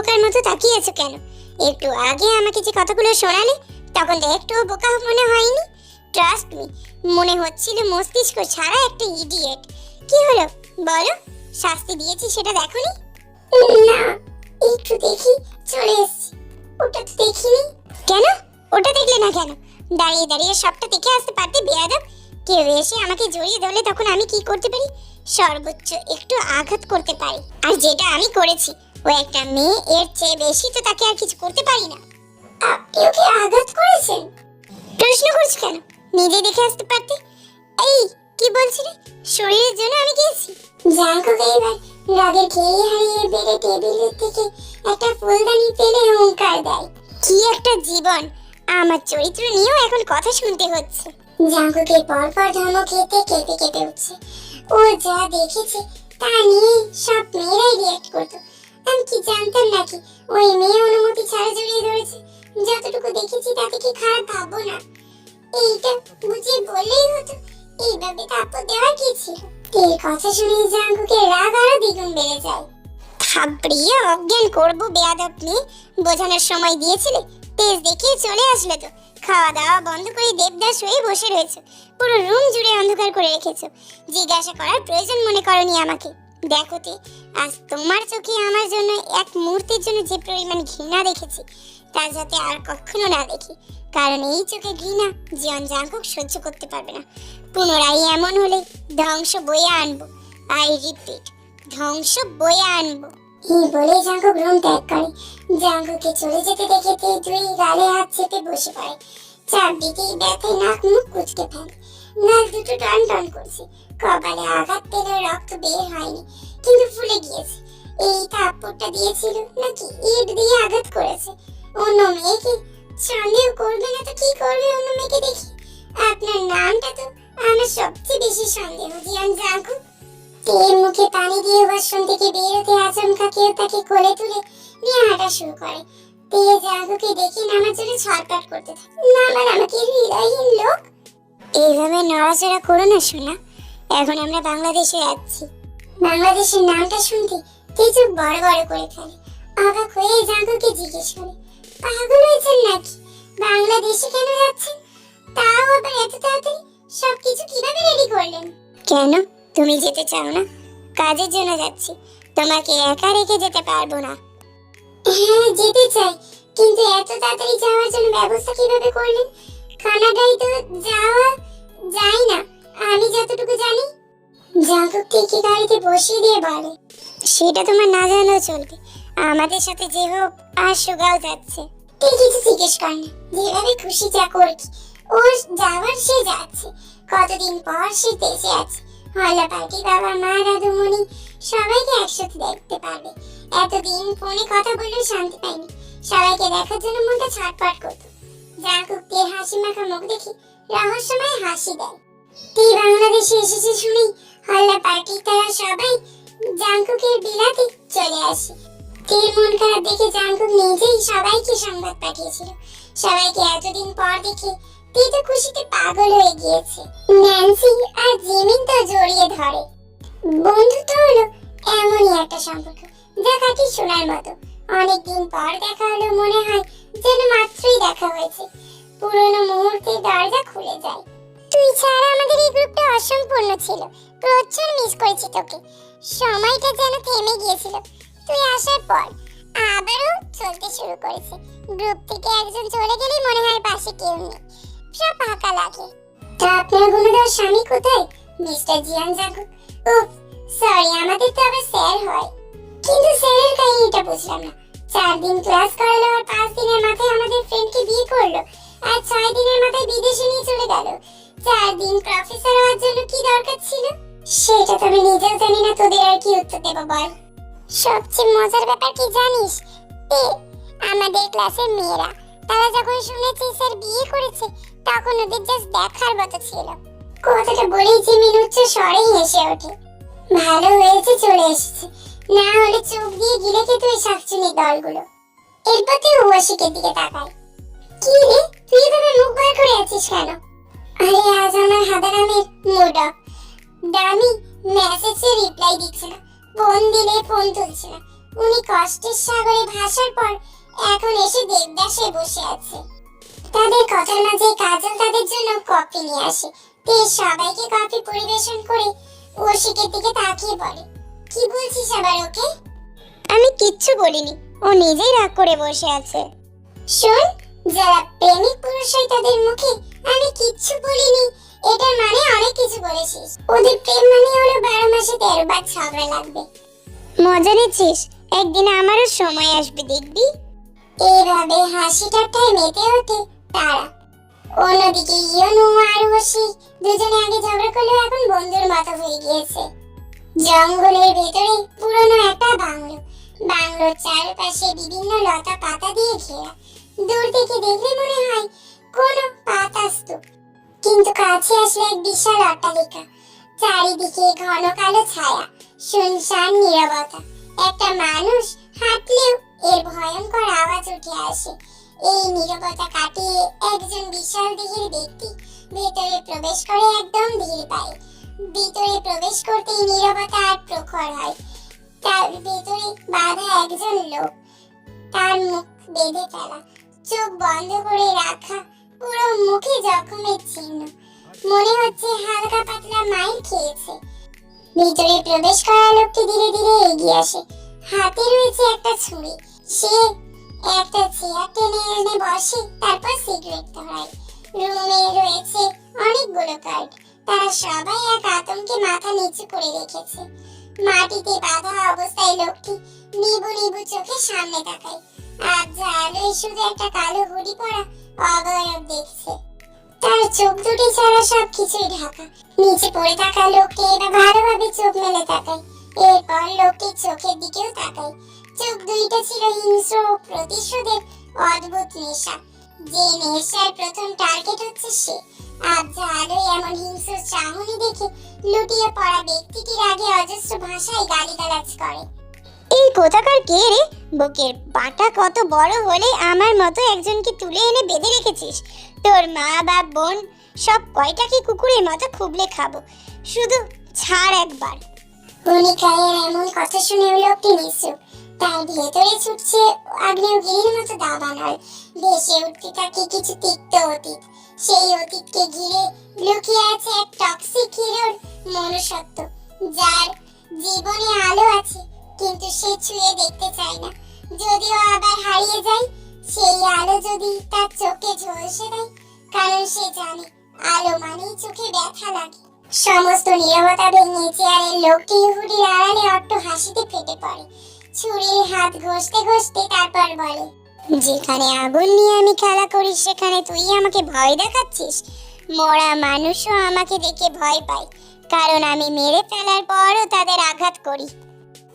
বোকার মতো তাকিয়ে আছো কেন? একটু আগে আমাকে যে কথাগুলো শোনালে, তখন তো একটুও বোকা মনে হয়নি। ট্রাস্ট মি মনে হচ্ছিল মস্তিষ্ক ছাড়া একটা ইডিয়েট কি হলো? বলো, শাস্তি দিয়েছি সেটা দেখোনি? না, একটু দেখি, চলে এসেছি। ওটা তো দেখিনি। কেন? ওটা দেখলে না কেন? দাঁড়িয়ে দাঁড়িয়ে সবটা দেখে আসতে পারতে বেয়াদব। কেউ এসে আমাকে জড়িয়ে ধরলে তখন আমি কি করতে পারি? সর্বোচ্চ একটু আঘাত করতে পারি। আর যেটা আমি করেছি ও একটা মেয়ে, এর চেয়ে বেশি তো তাকে আর কিছু করতে পারি না। আপনি ওকে আঘাত করেছেন? প্রশ্ন করছ কেন? নিজে দেখে আসতে পারতে? এই, কি বলছিলে শরীরের জন্য আমি গিয়েছি জাঙ্কুকে এবার রাগের খেয়ে হারিয়ে বেড়ে টেবিলের থেকে একটা ফুলদানি পেলে হুঙ্কার দেয়। কি একটা জীবন! আমার চরিত্র নিয়েও এখন কথা শুনতে হচ্ছে। জাঙ্কুকে পর পর ধমক খেতে কেঁপে কেঁপে উঠছে। ও যা দেখেছে, তা নিয়ে সব মেয়েরাই রিয়াক্ট করতো। আমি কি জানতাম নাকি? ওই মেয়ে অনুমতি ছাড়া জড়িয়ে ধরেছে। যতটুকু দেখেছি তাতে কি খারাপ ভাববো না? এইটা বুঝে বললেই হতো। এইভাবে তারপর দেওয়ার কি ছিল? এর কথা শুনে জাঙ্কুকে রাগ আরও দ্বিগুণ বেড়ে যায়। থাপড়িয়ে অজ্ঞান করব বেয়াদব মেয়ে। বোঝানোর সময় দিয়েছিলে, তেজ দেখিয়ে চলে আসলে তো। খাওয়া দাওয়া বন্ধ করে দেবদাস হয়ে বসে রয়েছে। পুরো রুম জুড়ে অন্ধকার করে রেখেছো। জিজ্ঞাসা করার প্রয়োজন মনে করনি আমাকে। দেখো তে, আজ তোমার চোখে আমার জন্য এক মুহূর্তের জন্য যে পরিমাণ ঘৃণা দেখেছি তা যাতে আর কখনো না দেখি। কারণ এই চোখে ঘৃণা জীবন জাঙ্কুক সহ্য করতে পারবে না। পুনরায় এমন হলে ধ্বংস বয়ে আনব। আই রিপিট ধ্বংস বয়ে আনব। এই বলে জাঙ্কুক রুম ত্যাগ করে। জাঙ্কুকে চলে যেতে দেখে তে দুই গালে হাত চেপে বসে পড়ে। চারদিকেই ব্যথায় নাক মুখ কুচকে ফেলে। নাক দুটো টন টন করছে। কপালে আঘাত পেলেও রক্ত বের হয়নি, কিন্তু ফুলে গিয়েছে। এই থাপ্পড়টা দিয়েছিল নাকি ইট দিয়ে আঘাত করেছে? অন্য মেয়েকে? সন্দেহ করবে না তো কি করবে অন্য মেয়েকে দেখি? আপনার নামটা তো আমার সবচেয়ে বেশি সন্দেহ, জিয়ান জাঙ্কু। তের মুখে পানি দিয়ে ওয়াশরুম থেকে বের হতে আচমকা কেউ তাকে কোলে তুলে নিয়ে হাঁটা শুরু করে। তে জাঙ্কুকে দেখে নামার জন্য ছটপট করতে থাকে। নামার আমাকে হৃদয়হীন লোক? এইভাবে নড়াচড়া করো না শোনা এখন আমরা বাংলাদেশে যাচ্ছি বাংলাদেশের নামটা শুনতে চোখ বড় বড় করে ফেলে। অবাক হয়ে জাঙ্কুকে জিজ্ঞেস করে, পাগল হয়েছেন নাকি? বাংলাদেশে কেন যাচ্ছেন? তাও আবার এত তাড়াতাড়ি? সবকিছু কীভাবে রেডি করলেন? কেন? তুমি যেতে চাও না? কাজের জন্য যাচ্ছি। তোমাকে একা রেখে যেতে পারব না। হ্যাঁ যেতে চাই। কিন্তু এত তাড়াতাড়ি যাওয়ার জন্য ব্যবস্থা কীভাবে করলেন? কানাডায় তো যাওয়া যায় না। আমি যতটুকু জানি জাগক থেকে গাড়িতে বসিয়ে দিয়ে বলে সেটা তোমার না জানাও চলবে। আমাদের সাথে যে হোক, আর সুগাও যাচ্ছে। তুই কিছু জিজ্ঞেস কর না, যেভাবে খুশি যা করছি ওর যাওয়ার সে যাচ্ছে। কতদিন পর সে দেশে আছে। হল্লা পার্টি, বাবা মা রাধুমণি সবাইকে একসাথে দেখতে পারবে এতদিন ফোনে কথা বললেও শান্তি পাইনি। সবাইকে দেখার জন্য মনটা ছটফট করতো। তীর হাসি মাখা মুখ দেখে রহস্যময় হাসি দেয়। তুই বাংলাদেশে এসেছে শুনেই হল্লা পার্টি তারা সবাই জাঙ্কুকের বিলাতে চলে আসে। তীর মন খারাপ দেখে জাঙ্কুক নিজেই সবাইকে সংবাদ পাঠিয়েছিল। সবাইকে এতদিন পর দেখে তো খুশিতে পাগল হয়ে গিয়েছে। ন্যান্সি আর জিমিন তো জড়িয়ে ধরে। বন্ধুত্ব হলো এমনই একটা সম্পর্ক, যা কাটি শোনার মতো। অনেকদিন পর দেখা হলো মনে হয় যেন মাত্রই দেখা হয়েছে। পুরনো মুহূর্তে দরজা খুলে যায়। তুই ছাড়া আমাদের এই গ্রুপটা অসম্পূর্ণ ছিল। প্রচুর মিস করেছি তোকে। সময়টা যেন থেমে গিয়েছিল। তুই আসার পর আবারও চলতে শুরু করেছে। গ্রুপ থেকে একজন চলে গেলে মনে হয় পাশে কেউ নেই। সব ফাঁকা লাগে। তা আপনার গুণধর স্বামী কোথায়? মিস্টার জিয়ান জাগু ও সরি আমাদের তো আবার স্যার হয়। কিন্তু স্যারের কাহিনীটা বুঝলাম না। চার দিন ক্লাস করালো আর পাঁচ দিনের মাথায় আমাদের ফ্রেন্ডকে বিয়ে করল। আর ছয় দিনের মাথায় বিদেশে নিয়ে চলে গেল। চার দিন প্রফেসর হওয়ার জন্য কি দরকার ছিল? সেটা তো আমি নিজেও জানি না, তোদের আর কি উত্তর দেবো বল? সবচেয়ে মজার ব্যাপার কি জানিস? এ, আমাদের ক্লাসের মেয়েরা, তারা যখন শুনেছে স্যার বিয়ে করেছে, তখন ওদের জাস্ট দেখার মতো ছিল। কথাটা বলেই জিমিন উচ্চ স্বরেই হেসে ওঠে। ভালো হয়েছে চলে এসেছে। না হলে চোখ দিয়ে গিলে খেত ওই শাকচুনি দলগুলো। এরপর তুই ওয়াশিকের দিকে তাকায়। কি রে, তুই এভাবে মুখ বার করে আছিস কেন? আরে, আজ আমার হাদারামের মুড অফ মেসেজে রিপ্লাই দিচ্ছে না ফোন দিলে ফোন তুলছে না উনি কষ্টের সাগরে ভাসার পর এখন এসে দেবদাসে বসে আছে। তাদের কথার মাঝে কাজল তাদের জন্য কফি নিয়ে আসে। তে সবাইকে কফি পরিবেশন করে ওশিকের দিকে তাকিয়ে বলে, কি বলছিস আবার ওকে? আমি কিচ্ছু বলিনি। ও নিজেই রাগ করে বসে আছে। শোন যারা প্রেমিক পুরুষ হয় তাদের মুখে আমি কিচ্ছু বলিনি। এটার মানে অনেক কিছু বলেছিস। ওদের প্রেম মানে হলো বারো মাসে তেরো বার ঝগড়া লাগবে। মজা নিচ্ছিস? একদিন আমারও সময় আসবে, দেখবি? এইভাবে হাসি ঠাট্টায় মেতে ওঠে। তারা অন্যদিকে ইয়নু আর ওসি দুজনে আগে ঝগড়া করলেও এখন বন্ধুর মতো হয়ে গিয়েছে। জঙ্গলের ভেতরে পুরনো একটা বাংলো। বাংলোর চারপাশে বিভিন্ন লতা পাতা দিয়ে ঘেরা। দূর থেকে দেখলে মনে হয় কোনো পাতা স্তূপ কিন্তু কাছে আসলে এক বিশাল অট্টালিকা, চারিদিকে ঘন কালো ছায়া, শুনশান নীরবতা। একটা মানুষ হাঁটলেও এর ভয়ঙ্কর আওয়াজ উঠে আসে। এই নীরবতা কাটিয়ে একজন বিশাল দেহের ব্যক্তি ভেতরে প্রবেশ করে একদম ধীর পায়। ভিতরে প্রবেশ করতেই নীরবতা আর প্রখর হয়। তার ভেতরে বাঁধা একজন লোক, তার মুখ বেঁধে ফেলা। চোখ বন্ধ করে রাখা পুরো মুখে জখমের চিহ্ন। মনে হচ্ছে হালকা পাতলা মাইর খেয়েছে। ভিতরে প্রবেশ করা লোকটি ধীরে ধীরে এগিয়ে আসে। হাতে রয়েছে একটা ছুরি। সে একটা চেয়ার টেনে এনে বসে, তারপর সিগারেট ধরায়। রুমে রয়েছে অনেকগুলো কার্ড। তারা সবাই এক আতঙ্কে মাথা নিচু করে রেখেছে। মাটিতে বাঁধা অবস্থায় লোকটি নিবু নিবু চোখে সামনে তাকায়। আর আলোয় শুধু একটা কালো হুডি পরা অবয়ব দেখছে। তার চোখ দুটি ছাড়া সব কিছুই ঢাকা। নিচে পড়ে থাকা লোকটি এবার ভালোভাবে চোখ মেলে তাকায়। এরপর লোকটির চোখের দিকেও তাকায়। চোখ দুইটা ছিল হিংস্র প্রতিশোধের অদ্ভুত নেশা। যে নেশার প্রথম টার্গেট হচ্ছে সে। আবজা আলোয় এমন হিংস্র চাহনি দেখে লুটিয়ে পড়া ব্যক্তিটির আগে অজস্র ভাষায় গালিগালাজ করে। এই কোথাকার কে রে? বুকের পাটা কত বড় হলে আমার মতো একজনকে তুলে এনে বেঁধে রেখেছিস? তোর মা, বাপ, বোন, সব কয়টাকে কুকুরের মতো খুবলে খাব? শুধু ছাড় একবার। কণিকায়ের এমন কথা শুনে লোকটি নিশ্চুপ। তার ভেতরে ছুটছে আগ্নেয়গিরির মতো দাবানল। ভেসে উঠতে থাকে কিছু তিক্ত অতীত। সেই অতীতকে ঘিরে লুকিয়ে আছে এক টক্সিক হিরোর মনুষ্যত্ব, যার জীবনে আলো আছে। কিন্তু সে ছুঁয়ে দেখতে চায় না। যদিও আবার হারিয়ে যায়, সেই আলো যদি তার চোখে ঝলসে দেয়, কারণ সে জানে আলো মানেই চোখে ব্যথা লাগে। সমস্ত নীরবতা ভেঙে চেয়ারের লোকটি হুডির আড়ালে অট্ট হাসিতে ফেটে পড়ে। ছুরির হাত ঘষতে ঘষতে তারপর বলে, যেখানে আগুন নিয়ে আমি খেলা করি, সেখানে তুই আমাকে ভয় দেখাচ্ছিস? মরা মানুষও আমাকে দেখে ভয় পায়। কারণ আমি মেরে ফেলার পরও তাদের আঘাত করি।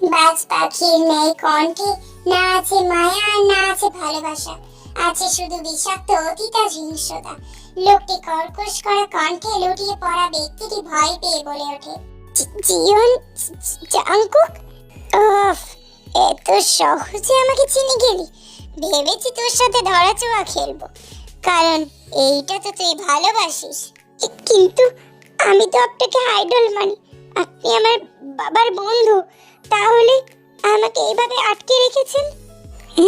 বাজ পাখির ন্যায় কণ্ঠে, না আছে মায়া, না আছে ভালোবাসা। আছে শুধু বিষাক্ত অতীত আর হিংস্রতা। লোকটি কর্কশ করা কণ্ঠে লুটিয়ে পড়া ব্যক্তিটি ভয় পেয়ে বলে ওঠে, "জি- জীবন জাঙ্কুক ওফ এত সহজে আমাকে চিনে গেলি। ভেবেছি তোর সাথে ধরাচোয়া খেলব। কারণ এইটা তো তুই ভালোবাসিস। কিন্তু আমি তো আপনাকে আইডল মানি। আপনি আমার বাবার বন্ধু। তাহলে আমাকে এইভাবে আটকে রেখেছেন?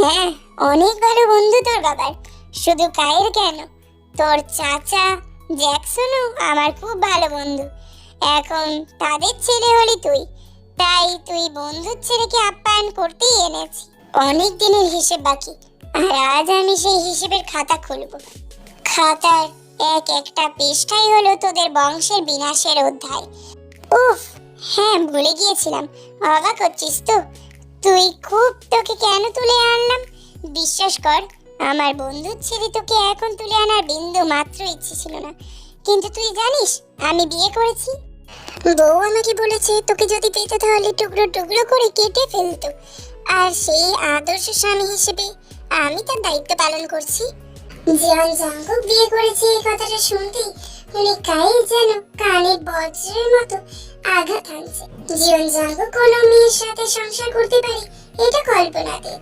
হ্যাঁ অনেক ভালো বন্ধু তোর বাবার। শুধু কায়ের কেন? তোর চাচা জ্যাকসনও আমার খুব ভালো বন্ধু। এখন তাদের ছেলে হলি তুই। তাই তুই বন্ধুর ছেলেকে আপ্যায়ন করতেই এনেছি। অনেক দিনের হিসেব বাকি। আর আজ আমি সেই হিসেবের খাতা খুলব। খাতার এক একটা পৃষ্ঠাই হলো তোদের বংশের বিনাশের অধ্যায়। উফ হ্যাঁ ভুলে গিয়েছিলাম। অবাক হচ্ছিস তো। তুই খুব তোকে কেন তুলে আনলাম? বিশ্বাস কর, আমার বন্ধুর ছেলে তোকে এখন তুলে আনার বিন্দু মাত্র ইচ্ছে ছিল না। কিন্তু তুই জানিস, আমি বিয়ে করেছি। বউ আমাকে বলেছে, তোকে যদি পেতে তাহলে টুকরো টুকরো করে কেটে ফেলতো। আর সেই আদর্শ স্বামী হিসেবে আমি তার দায়িত্ব পালন করছি। জিয়ন জাঙ্গুক বিয়ে করেছে এই কথাটা শুনতেই উনি কাই যেন কানে বজ্রের মতো আঘাত হানছে। জিয়ন জাঙ্গুক কোনো মেয়ের সাথে সংসার করতে পারে, এটা কল্পনাতীত।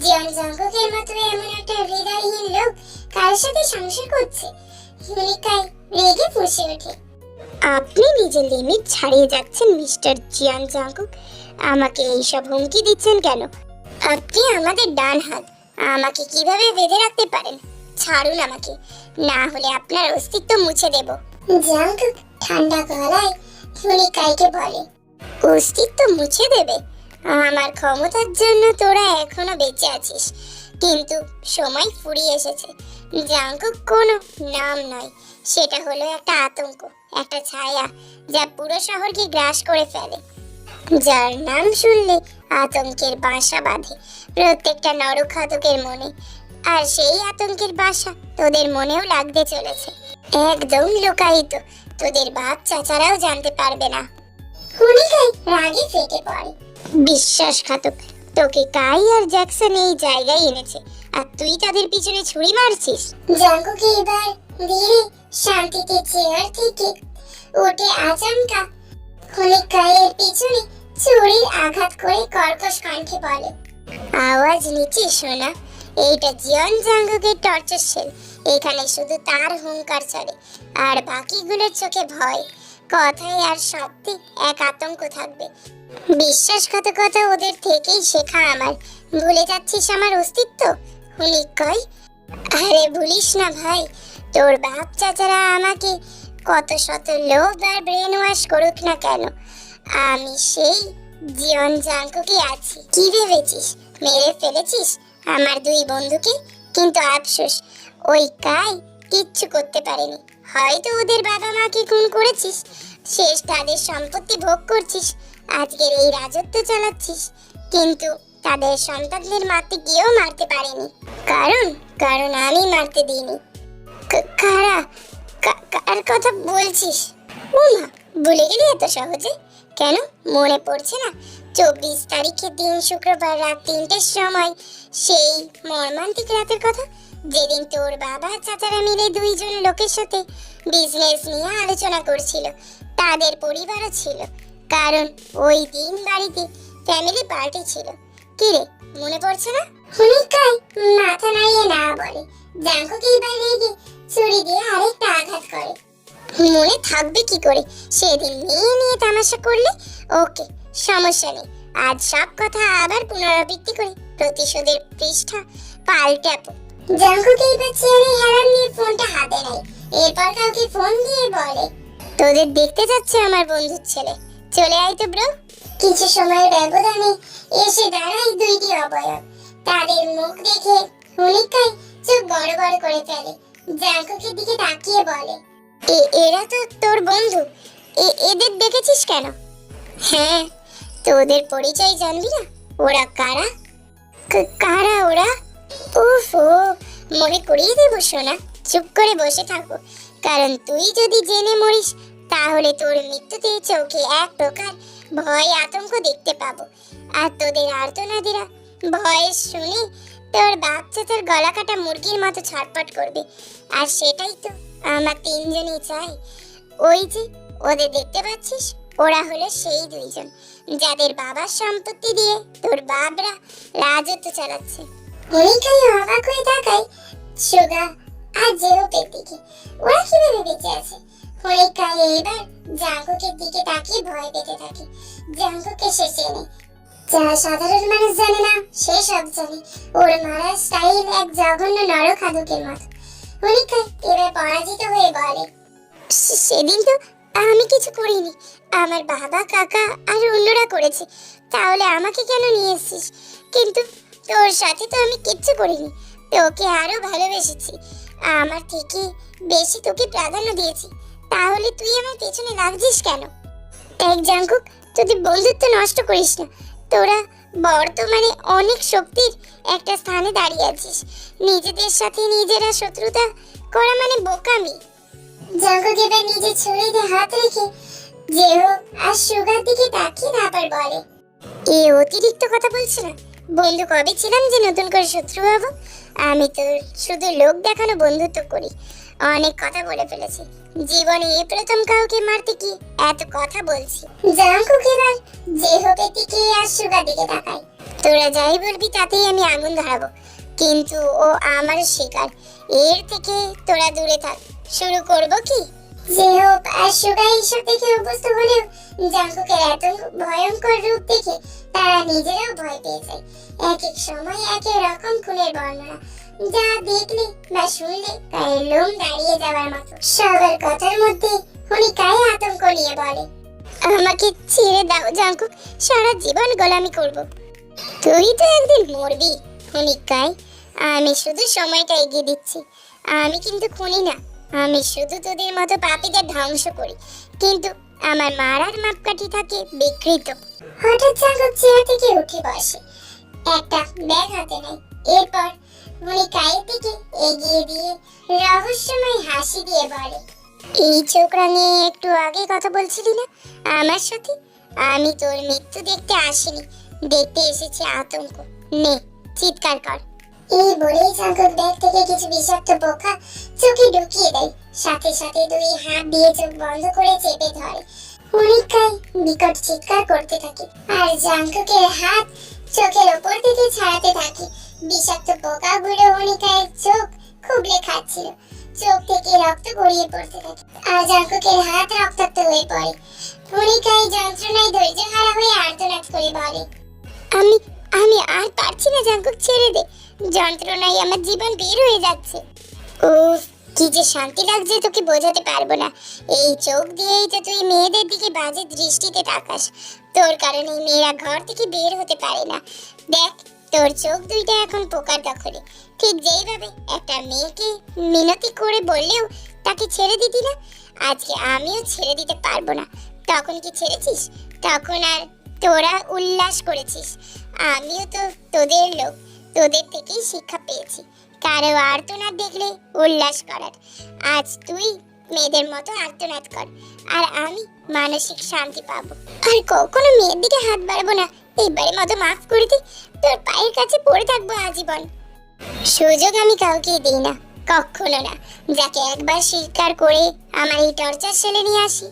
জিয়ন জাঙ্গুকের মতো এমন একটা হৃদয়হীন লোক কার সাথে সংসার করছে? হিউনিকাই রেগে ফুঁসে ওঠে। আপনি নিজের লিমিট ছাড়িয়ে যাচ্ছেন, মিস্টার জিয়ান জাঙ্কুক আমাকে এইসব হুমকি দিচ্ছেন কেন? আপনি আমাদের ডান হাত আমাকে কীভাবে বেঁধে রাখতে পারেন? ছাড়ুন আমাকে। না হলে আপনার অস্তিত্ব মুছে দেব। জাঙ্কুক ঠান্ডা গলায় ফুনিকাইকে বলে, অস্তিত্ব মুছে দেবে? আমার ক্ষমতার জন্য তোরা এখনও বেঁচে আছিস। কিন্তু সময় ফুরিয়ে এসেছে। জাঙ্কুক কোনো নাম নয়। সেটা হলো একটা আতঙ্ক, একটা ছায়া যা পুরো শহরকে গ্রাস করে ফেলে। যার নাম শুনলে আতঙ্কের বাসা বাঁধে প্রত্যেকটা নরখাতকের মনে। আর সেই আতঙ্কের বাসা তোদের মনেও লাগতে চলেছে। একদম লুকায়িত। তোদের বাপ চাচারাও জানতে পারবে না। হুনিকাই রাগে ফেটে পড়ে। বিশ্বাসঘাতক তোকে কাই আর জ্যাকসন এই জায়গায় এনেছে? আর তুই তাদের পিছনে ছুরি মারছিস? জাঙ্কুকে এবার ধীরে শান্তিতে চেয়ার থেকে। উঠে আচমকা হুনিকাইয়ের পিছনে ছুরির আঘাত করে কর্কশ কণ্ঠে বলে আওয়াজ নিচে শোনা। এইটা জিয়ন জাঙ্গুকের টর্চার সেল এখানে শুধু তার হুঙ্কার চলে, আর বাকিগুলোর চোখে ভয়। কথায় আর সত্যি এক আতঙ্ক থাকবে। বিশ্বাসঘাতকতা ওদের থেকেই শেখা আমার। ভুলে যাচ্ছিস আমার অস্তিত্ব? হুনিক কয় আরে ভুলিস না ভাই, তোর বাপ চাচারা আমাকে কত শত লোভ আর ব্রেন ওয়াশ করুক না কেন? আমি সেই জীবন জাঙ্কুকে আছি। কি ভেবেছিস? মেরে ফেলেছিস? আমার দুই বন্ধুকে কিন্তু আফসোস, ওই কাই কিচ্ছু করতে পারেনি। হয়তো ওদের বাবা মাকে খুন করেছিস, শেষ তাদের সম্পত্তি ভোগ করছিস, আজকের এই রাজত্ব চালাচ্ছিস, কিন্তু তাদের সন্তানদের মারতে গিয়েও মারতে পারেনি। কারণ কারণ আমি মারতে দিইনি। কারা কার কথা বলছিস? উমা, ভুলে গেলি এত সহজে? কেন? মনে পড়ছে না। চব্বিশ তারিখের দিন শুক্রবার রাত তিনটের সময়। সেই মর্মান্তিক রাতের কথা? যেদিন তোর বাবা, চাচারা মিলে দুইজন লোকের সাথে বিজনেস নিয়ে আলোচনা করছিল, তাদের পরিবারও ছিল। কারণ ওই দিন বাড়িতে ফ্যামিলি পার্টি ছিল। কি রে, মনে পড়ছে না? হুনিকাই মাথা নাড়িয়ে না বলে। জাঙ্কুকে এবার রেগে ছুরি দিয়ে আরেকটা আঘাত করে? মনে থাকবে কি করে? সেদিন মেয়ে নিয়ে তামাশা করলে, ওকে সমস্যা নেই। আজ সব কথা আবার পুনরাবৃত্তি করে প্রতিশোধের পৃষ্ঠা পাল্টাবো জাঙ্কুকে এবার চেয়ারে হেলান দিয়ে ফোনটা হাতে নেয় এরপর কাউকে ফোন দিয়ে বলে, তোদের দেখতে যাচ্ছে আমার বন্ধুর ছেলে। চলে আয় তো ব্রো। কিছু সময়ের ব্যবধানে এসে দাঁড়ায় দুইটি অবয়ব। তাদের মুখ দেখে হুনিকাই চোখ বড় বড় করে ফেলে। জাঙ্কুকের দিকে তাকিয়ে বলে, এ- এরা তো তোর বন্ধু। এ- এদের দেখেছিস কেন? হ্যাঁ তোদের পরিচয় জানবি না? ওরা কারা? কারা ওরা? উফ, ও, মনে করিয়ে দেবো, সোনা। চুপ করে বসে থাকো। কারণ তুই যদি জেনে মরিস, তাহলে তোর মৃত্যুতে চোখে এক প্রকার ভয়, আতঙ্ক দেখতে পাবো। আর তোদের আর্তনাদিরা, ভয় শুনে তোর বাচ্চা তোর গলা কাটা মুরগির মতো ছটপট করবে। আর সেটাই তো আমার তিনজনই চাই। ওই যে, ওদের দেখতে পাচ্ছিস? ওরা হলো সেই দুইজন, যাদের বাবার সম্পত্তি দিয়ে তোর বাবরা রাজত্ব চালাচ্ছে। অবাক হয়ে সুগা আর জেরোপের দিকে। ওরা কীভাবে বেঁচে আছে? এবার দিকে তাকিয়ে ভয় পেতে থাকে। জাঙ্কুকে সে চেনে। যা সাধারণ মানুষ জানে না, সে সব জানে। ওর মারার স্টাইল এক জঘন্য নরখাদকের মতো। হরিকাই এবার পরাজিত হয়ে বলে সেদিন তো আমি কিছু করিনি। আমার বাবা, কাকা আর অন্যরা করেছে। তাহলে আমাকে কেন নিয়ে এসেছিস? কিন্তু তোর সাথে তো আমি কিচ্ছু করিনি। তোকে আরও ভালোবেসেছি। আমার থেকে বেশি তোকে প্রাধান্য দিয়েছি। তাহলে তুই আমার পেছনে লাগছিস কেন? এক জাঙ্কুক, তোদের বন্ধুত্ব নষ্ট করিস না। তোরা বর্তমানে অনেক শক্তির একটা স্থানে দাঁড়িয়ে আছিস। নিজেদের সাথে নিজেরা শত্রুতা করা মানে বোকামি। এবার নিজের ছুরিতে হাত রেখে জেহো আর সুগার দিকে তাকিয়ে আবার বলে। এই অতিরিক্ত কথা বলছে না? বন্ধু, কবে ছিলাম যে নতুন করে শত্রু হব? আমি তো শুধু লোক দেখানো বন্ধুত্ব করি। অনেক কথা বলে ফেলেছি। জীবনে এই প্রথম কাউকে মারতে কি এত কথা বলছি? জাঙ্কুক এবার জেহোপের দিকে আর সুগার দিকে তাকায় তোরা যাই বলবি তাতেই আমি আগুন ধরাবো। কিন্তু ও আমার শিকার। এর থেকে তোরা দূরে থাক। শুরু করব কি? যে হোক আর সুগা এইসব দেখে হলেও জাঙ্কুকের এত ভয়ঙ্কর রূপ দেখে তারা নিজেরাও ভয় পেয়ে যায়। এক এক সময় এক এক রকম খুনের বর্ণনা যা দেখলে বা শুনলে গায়ের লোম দাঁড়িয়ে যাওয়ার মতো। সবার কথার মধ্যে হনিকায় আতঙ্ক নিয়ে বলে, আমাকে ছেড়ে দাও জাঙ্কুক, সারা জীবন গোলামি করব। তুই তো একদিন মরবি হনিকায় আমি শুধু সময়টা এগিয়ে দিচ্ছি। আমি কিন্তু খুনি না। আমি শুধু তোদের মতো পাপীদের ধ্বংস করি, কিন্তু আমার মারার মাপকাঠি থাকে বিকৃত। হঠাৎ জাঙ্কুক চেয়ার থেকে উঠে বসে। একটা ব্যাগ হাতে নেয় এরপর উনি কায়ের দিকে এগিয়ে দিয়ে রহস্যময় হাসি দিয়ে বলে, এই চোখরা নিয়ে একটু আগে কথা বলছিলি না? আমার সাথে? আমি তোর মৃত্যু দেখতে আসিনি। দেখতে এসেছি আতঙ্ক। নে, চিৎকার কর। এই বলেই জাঙ্কুক ব্যাগ থেকে কিছু বিষাক্ত পোকা চোখে ঢুকিয়ে দেয়। সাথে সাথে দুই হাত দিয়ে চোখ বন্ধ করে চেপে ধরে। অনেকটাই বিকট চিৎকার করতে থাকে। আর জাঙ্কুকের হাত চোখের ওপর থেকে ছাড়াতে থাকে। বিষাক্ত পোকাগুলো অনিকায়ের চোখ খুবলে খাচ্ছিল। চোখ থেকে রক্ত গড়িয়ে পড়তে থাকে। আর জাঙ্কুকের হাত রক্তাক্ত হয়ে পড়ে। অনিকায় যন্ত্রণায় ধৈর্য হারা হয়ে আর্তনাদ করে বলে, আমি আমি আর পারছি না জাঙ্কুক ছেড়ে দে। যন্ত্রণায় আমার জীবন বের হয়ে যাচ্ছে। উফ, কি যে শান্তি লাগছে তোকে বোঝাতে পারব না। এই চোখ দিয়েই তো তুই মেয়েদের দিকে বাজে দৃষ্টিতে তাকাস। তোর কারণে মেয়েরা ঘর থেকে বের হতে পারে না। দেখ, তোর চোখ দুইটা এখন পোকার দখলে। ঠিক যেইভাবে একটা মেয়েকে মিনতি করে বললেও তাকে ছেড়ে দিতি না, আজকে আমিও ছেড়ে দিতে পারব না। তখন কি ছেড়েছিস? তখন আর তোরা উল্লাস করেছিস। আমিও তো তোদের লোক। তোদের থেকেই শিক্ষা পেয়েছি। কারও আর্তনাদ দেখলে উল্লাস করার। আজ তুই মেয়েদের মতো আর্তনাদ কর, আর আমি মানসিক শান্তি পাবো। আর কখনো মেয়ের দিকে হাত বাড়াবো না। এইবারের মতো মাফ করে দি, তোর পায়ের কাছে পড়ে থাকব আজীবন। সুযোগ আমি কাউকে দিই না, কখনো না। যাকে একবার স্বীকার করে আমার এই টর্চার সেলে নিয়ে আসি,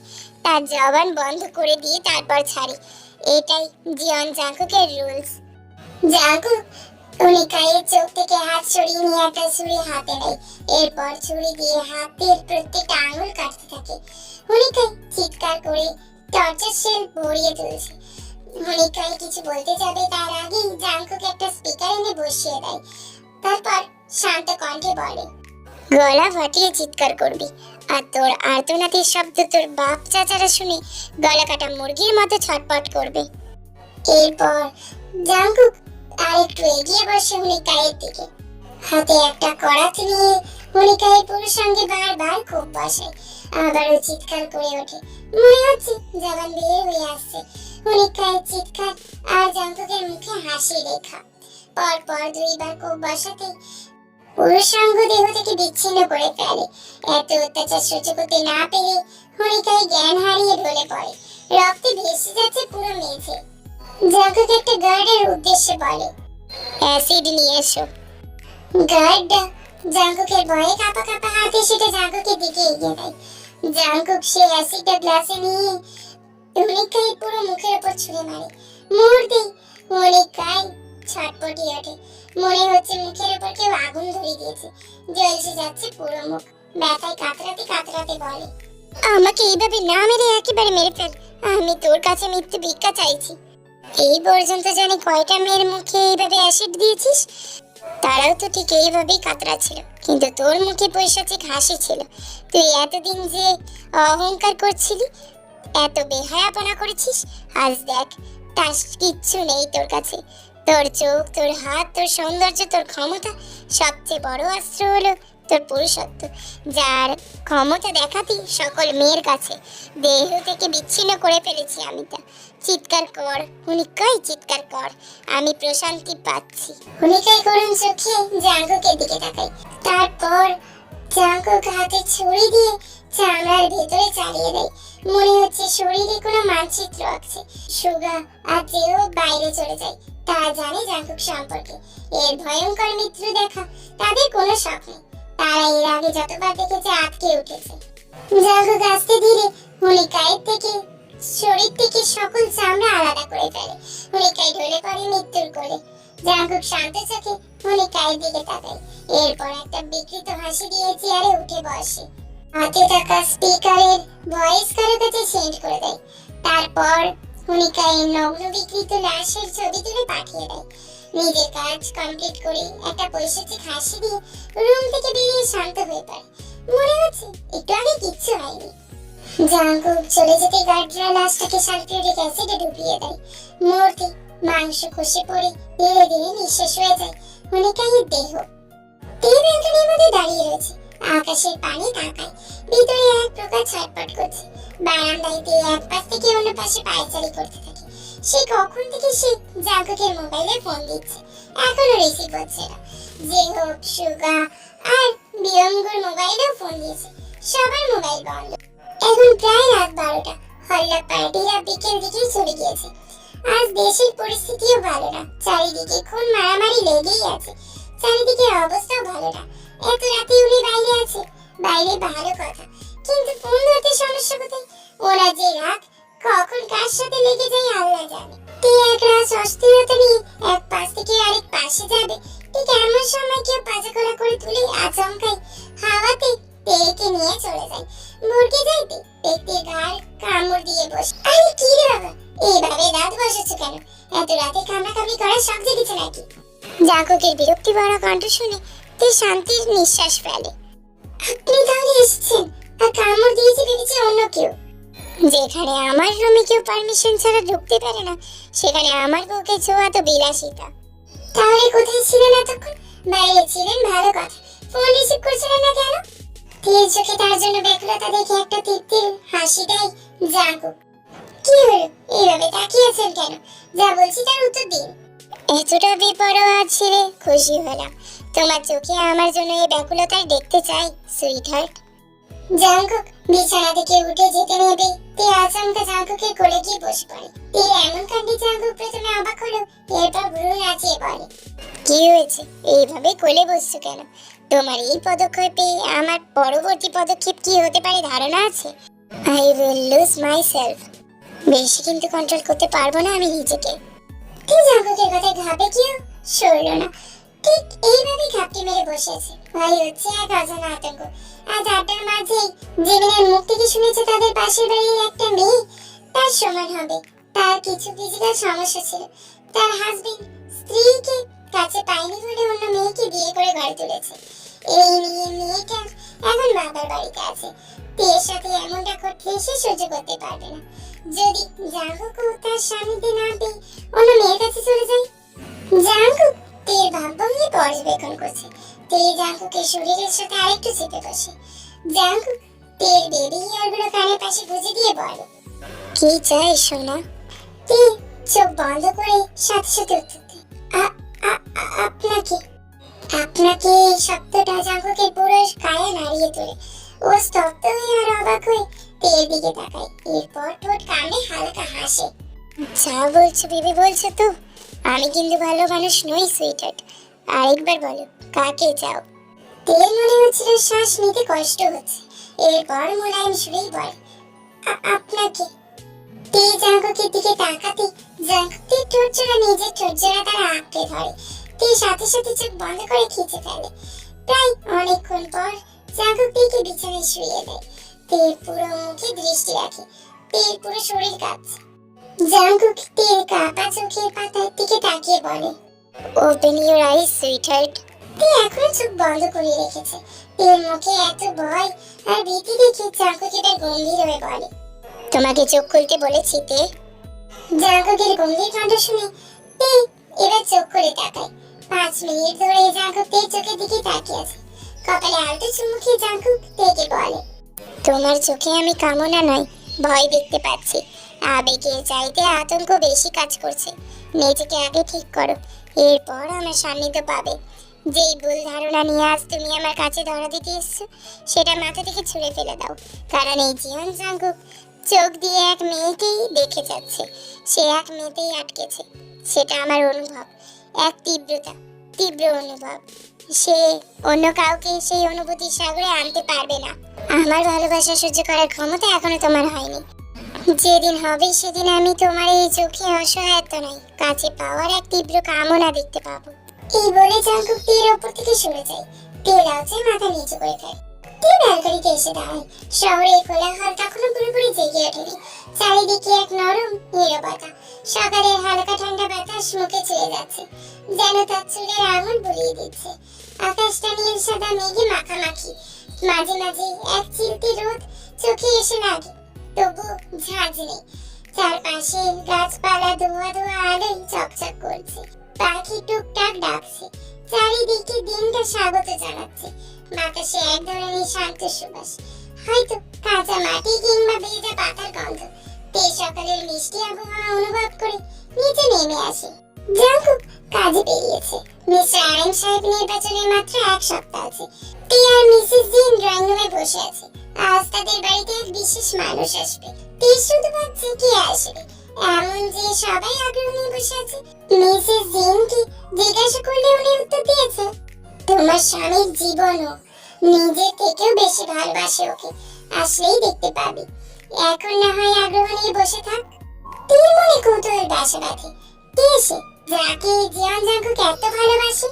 তার জবান বন্ধ করে দিয়ে তারপর ছাড়ি। এটাই জিয়ন জাঙ্কুকের রুলস। জাঙ্কুক উনি কায়ের চোখ থেকে হাত সরিয়ে নিয়ে একটা ছুরি হাতে নেয়। এরপর ছুরি দিয়ে হাতের প্রত্যেকটা আঙুল কাটতে থাকে। হনিকাই চিৎকার করে টর্চার সেল ভরিয়ে তুলছে। হনিকাই কিছু বলতে যাবে তার আগেই জাঙ্কুক একটা স্পিকার এনে বসিয়ে দেয়। তারপর শান্ত কণ্ঠে বলে, গলা ফাটিয়ে চিৎকার করবি। আর তোর আর্তনাদের শব্দ তোর বাপ চাচারা শুনে গলা কাটা মুরগির মতো ছটপট করবে। এরপর জাঙ্কুক আর একটু এগিয়ে বসে হনিকায়ের দিকে। হাতে একটা কড়াতে নিয়ে হনিকায়ের পুরুষ সঙ্গে বারবার খুব বসে। আবারও চিৎকার করে ওঠে। মনে হচ্ছে জবান বের হয়ে আসছে। হনিকায়ের চিৎকার আর জাঙ্কুকের মুখে হাসি রেখা। পর পর দুইবার খুব বসাতে পুরুষাঙ্গ দেহ থেকে বিচ্ছিন্ন করে ফেলে। এত অত্যাচার সহ্য করতে না পেরে হনিকায় জ্ঞান হারিয়ে ঢলে পড়ে। রক্তে ভেসে যাচ্ছে পুরো মেঝে। জাঙ্কুক একটা গার্ডের উদ্দেশ্যে বলে। অ্যাসিড নিয়ে এসো। গার্ডটা জাঙ্কুকের ভয়ে কাঁপা কাঁপা হাতে সেটা জাঙ্কুকের দিকে এগিয়ে দেয়। জাঙ্কুক সে অ্যাসিডটা গ্লাসে নিয়ে হনিকায় পুরো মুখের উপর ছুঁড়ে মারে। মুহূর্তেই হনিকায় ছটপটিয়ে ওঠে। মনে হচ্ছে মুখের উপর কেউ আগুন ধরিয়ে দিয়েছে। জ্বলছে যাচ্ছে পুরো মুখ। ব্যথায় কাতরাতে কাতরাতে বলে আমাকে এইভাবে না মেরে একেবারে মেরে ফেল। আমি তোর কাছে মৃত্যু ভিক্ষা চাইছি। এই পর্যন্ত জানি কয়টা মেয়ের মুখে এইভাবে অ্যাসিড দিয়েছিস? তারাও তো ঠিক এইভাবেই কাতরা ছিল কিন্তু তোর মুখে পৈশাচিক হাসি ছিল। তুই এতদিন যে অহংকার করছিলি, এত বেহায়াপনা করেছিস, আজ দেখ, তার কিচ্ছু নেই তোর কাছে। তোর চোখ, তোর হাত, তোর সৌন্দর্য, তোর ক্ষমতা, সবচেয়ে বড় অস্ত্র হলো তোর পুরুষত্ব। যার ক্ষমতা দেখাতি সকল মেয়ের কাছে দেহ থেকে বিচ্ছিন্ন করে ফেলেছি আমি তা। চিৎকার কর হুনিকাই চিৎকার কর, আমি প্রশান্তি পাচ্ছি। হুনিকাই করুন চোখে জাঙ্কুকের দিকে তাকাই। তারপর জাঙ্কুক হাতে ছুরি দিয়ে চামড়ার ভেতরে চালিয়ে দেয়। মনে হচ্ছে শরীরে কোনো মানচিত্র আছে সুগা আর যেও বাইরে চলে যায়। তা জানে জাঙ্কুক সম্পর্কে। এর ভয়ঙ্কর মৃত্যু দেখা তাদের কোনো শখ নেই। তারা এর আগে যতবার দেখেছে আটকে উঠেছে। জাঙ্কুক আস্তে ধীরে উনি হুলিকায়ের থেকে শরীর থেকে সকল চামড়া আলাদা করে ফেলে। হুলিকায় ঢলে পড়ে মৃত্যুর কোলে। জাঙ্কুক শান্ত চোখে হুলিকায়ের দিকে তাকায়। এরপর একটা বিকৃত হাসি দিয়ে চেয়ারে উঠে বসে। হাতে থাকা স্পিকারের ভয়েস কারও কাছে সেন্ড করে দেয়। তারপর হুনিকা এর নগ্ন বিকৃত লাশের ছবি তুলে পাঠিয়ে দেয়। নিজের কাজ কমপ্লিট করে একটা পৈশাচিক হাসি দিয়ে রুম থেকে বেরিয়ে শান্ত হয়ে পড়ে। মনে হচ্ছে একটু আগে কিচ্ছু হয়নি। জাঙ্কুক চলে যেতে গার্ডরা লাশটাকে সালফিউরিক অ্যাসিডে ডুবিয়ে দেয়। মুহূর্তে মাংস খসে পড়ে ধীরে ধীরে নিঃশেষ হয়ে যায়। হুনিকাইয়ের দেহ। তে ব্যালকনির মধ্যে দাঁড়িয়ে রয়েছে। আকাশের পানি তাকায় ভিতরে এক প্রকার ছটপট করছে। বারান্দায় দিয়ে এক পাশ থেকে অন্য পাশে পায়চারি করতে থাকে। সে কখন থেকে সে জাগকের মোবাইলে ফোন দিচ্ছে? এখনও রিসিভ হচ্ছে না। যে হোক সুগা আর বিয়ঙ্গুর মোবাইলেও ফোন দিয়েছে। সবার মোবাইল বন্ধ। এখন প্রায় রাত বারোটা। হল্লা পার্টিরা বিকেল দিকেই চলে গিয়েছে। আজ দেশের পরিস্থিতিও ভালো না। চারিদিকে খুন মারামারি লেগেই আছে। চারিদিকে অবস্থাও ভালো না। এত রাতে উনি বাইরে আছে? বাইরে ভালো কথা। কিন্তু ফোন ধরতে সমস্যা কোথায়? ওরা যে রাত কখন কার সাথে লেগে যায় আল্লাহ জানে। তে এক রাত অস্থিরতা নিয়ে এক পাশ থেকে আরেক পাশে যাবে? ঠিক এমন সময় কেউ পাজাকোলা করে তুলে আচমকাই হাওয়াতে তেকে নিয়ে চলে যায়। মুরগি যাইতে দেখতে গার কামড় দিয়ে বসে। আরে কি রে বাবা? এইভাবে দাঁত বসেছো কেন? এত রাতে কামড়াকামড়ি করার শখ জেগেছে নাকি? জাগকের বিরক্তি ভরা কণ্ঠ শুনে তে শান্তির নিঃশ্বাস ফেলে। আপনি তাহলে এসেছেন আর কামড় দিয়েছে ভেবেছে অন্য কেউ? যেখানে আমার রুমে কেউ পারমিশন ছাড়া ঢুকতে পারে না, সেখানে আমার বউকে ছোঁয়া তো বিলাসিতা। তাহলে কোথায় ছিলেন এতক্ষণ? বাইরে ছিলেন ভালো কথা। ফোন রিসিভ করছিলেন না কেন? তীর চোখে তার জন্য ব্যাকুলতা দেখে একটা তৃপ্তির হাসি দেয় জাগুক কি হলো? এইভাবে তাকিয়ে আছেন কেন? যা বলছি তার উত্তর দিন। এতটা বেপরোয়া ছেড়ে খুশি হলাম। তোমার চোখে আমার জন্য এই ব্যাকুলতায় দেখতে চাই সুইট হার্ট জাঙ্কুক, বিছানা থেকে উঠে যেতে নেবে। তে আচমকা জাঙ্কুকের কোলে গিয়ে বসে পড়ে। তে এমন কাণ্ডে জাঙ্কুক প্রথমে অবাক হলো, এরপর ভ্রু নাচিয়ে বলে কি হয়েছে? এইভাবে কোলে বসছো কেন? তোমার এই পদক্ষেপে আমার পরবর্তী পদক্ষেপ কি হতে পারে ধারণা আছে? I will lose my self বেশি কিন্তু কন্ট্রোল করতে পারব না আমি নিজেকে। তুই জাঙ্কুকের কথা ঘাবে কেউ সরল না। ঠিক এইভাবে ঘাপটি মেরে বসে আছে। ভাই হচ্ছে এক অজানা আতঙ্ক। আজ আড্ডার মাঝেই জেমিনের মুখ থেকে শুনেছে তাদের পাশের বাড়ির একটা মেয়ে। তার সমান হবে। তার কিছু ফিজিক্যাল সমস্যা ছিল। তার হাজবেন্ড স্ত্রীকে কাছে পায়নি বলে অন্য মেয়েকে বিয়ে করে ঘরে তুলেছে। এই নিয়ে মেয়েটা এখন বাবার বাড়িতে আছে। বিয়ের সাথে এমনটা করতে সে সহ্য করতে পারবে না। যদি জাঙ্কুকও তার স্বামীকে না পেয়ে অন্য মেয়ের কাছে চলে যায়? জাঙ্কুক তের নিয়ে পর্যবেক্ষণ করছে। তে জাঙ্কুকের শরীরের সাথে আরেকটু চেপে বসে। জাঙ্কুক তের বেবি ইয়ারগুলো কানের পাশে গুজে দিয়ে বলে কি চাই সোনা? তে চোখ বন্ধ করে সাথে সাথে উত্তর দেয়, "আ- আ- আ- আপনাকে আপনাকে এই শব্দটা জাঙ্কুকের পুরো কায়া নাড়িয়ে তোলে। ও স্তব্ধ হয়ে আর অবাক হয়ে তের দিকে তাকায়। এরপর ঠোঁট কামড়ে হালকা হাসে। যা বলছো বেবি বলছো তো? আমি কিন্তু ভালো মানুষ নই সুইটার্ট আরেকবার বলো, কাকে চাও? তেল মনে হচ্ছিল শ্বাস নিতে কষ্ট হচ্ছে। এরপর মোলায়েম সুরেই বলে, "আ- আপনাকে? তে জাঙ্কুকের দিকে তাকাতে জাঙ্কুকের ঠোঁট নিজের ঠোঁট জোড়া তারা আঁকড়ে ধরে। তে সাথে সাথে চোখ বন্ধ করে খিচে ফেলে। প্রায় অনেকক্ষণ পর জাঙ্কুক তেকে বিছানায় শুয়ে দেয় তের পুরো মুখে দৃষ্টি রাখে। তের পুরো শরীর কাঁপছে। জাঙ্কুক তের কাপা চোখের পাতার দিকে তাকিয়ে বলে ওপেন ইউর আইস সুইটহার্ট তে এখনও চোখ বন্ধ করে রেখেছে। তের মুখে এত ভয় আর ভীতি দেখে জাঙ্কুক এবার গম্ভীর হয়ে বলে, তোমাকে চোখ খুলতে বলেছি তে। জাঙ্কুকের গম্ভীর কণ্ঠ শুনে তে এবার চোখ করে তাকায়। পাঁচ মিনিট ধরে জাঙ্কুক তের চোখের দিকে তাকিয়ে আছে। কপালে আলতো চুমুকে জাঙ্কুক তেকে বলে, তোমার চোখে আমি কামনা নয়, ভয় দেখতে পাচ্ছি। আবেগের চাইতে আতঙ্ক বেশি কাজ করছে। নিজেকে আগে ঠিক করো, এরপর আমার সান্নিধ্য পাবে। যেই ভুল ধারণা নিয়ে আজ তুমি আমার কাছে ধরা দিতে এসছো, সেটা মাথা থেকে ছুঁড়ে ফেলে দাও। কারণ এই জীবন জাঙ্কুক চোখ দিয়ে এক মেয়েকেই দেখে যাচ্ছে। সে এক মেয়েতেই আটকেছে। সেটা আমার অনুভব। এক তীব্রতা, তীব্র অনুভব। সে অন্য কাউকে সেই অনুভূতির সাগরে আনতে পারবে না। আমার ভালোবাসা সহ্য করার ক্ষমতা এখনও তোমার হয়নি। যেদিন হবে সেদিন আমি তোমার এই চোখে অসহায়ত্ব নাই, কাছে পাওয়ার এক তীব্র কামনা দেখতে পাবো। এই বলে জাঙ্কুক তীর ওপর থেকে সরে যায়। তেল আছে মাথা নিচু করে ফেলে। তীর ব্যালকনিতে এসে দাঁড়ায়। শহরের কোলাহল তখনও পুরোপুরি জেগে ওঠেনি। চারিদিকে এক নরম নীরবতা। সকালের হালকা ঠান্ডা বাতাস মুখে ছুঁয়ে যাচ্ছে। যেন তার চুলের আঙুল বুলিয়ে দিচ্ছে। আকাশটা নীল, সাদা, মেঘে মাখামাখি। মাঝে মাঝে এক চিলতে রোদ চোখে এসে লাগে। তবু ঝাঁজ নেই। চারপাশে গাছপালা ধোয়া ধোয়া আলোয় চকচক করছে। পাখি টুকটাক ডাকছে। চারিদিকে দিনটা স্বাগত জানাচ্ছে। বাতাসে এক ধরনের শান্ত সুবাস। হয়তো কাঁচা মাটি কিংবা ভেজা পাতার গন্ধ। তে সকালের মিষ্টি আবহাওয়া অনুভব করে নিচে নেমে আসে। জাঙ্কুক কাজে বেরিয়েছে। মিস্টার আরেন সাহেব নির্বাচনের মাত্র এক সপ্তাহ আছে। তে আর মিসেস জিন ড্রয়িং রুমে বসে আছে। আজ তাদের বাড়িতে এক বিশেষ মানুষ আসবে। তে শুধু ভাবছে কে আসবে। এমন যে সবাই আগ্রহ বসে আছে, মিসেস জিনকে জিজ্ঞাসা করলে উনি উত্তর দিয়েছে, তোমার স্বামীর জীবনও নিজের থেকেও বেশি ভালোবাসে ওকে, আসলেই দেখতে পাবি। এখন না হয় আগ্রহ নিয়ে বসে থাক। তিন মনে কৌতূহল বাসা বাঁধে। কে সে? যাকে জিয়ন জাঙ্কুকে এত ভালোবাসে?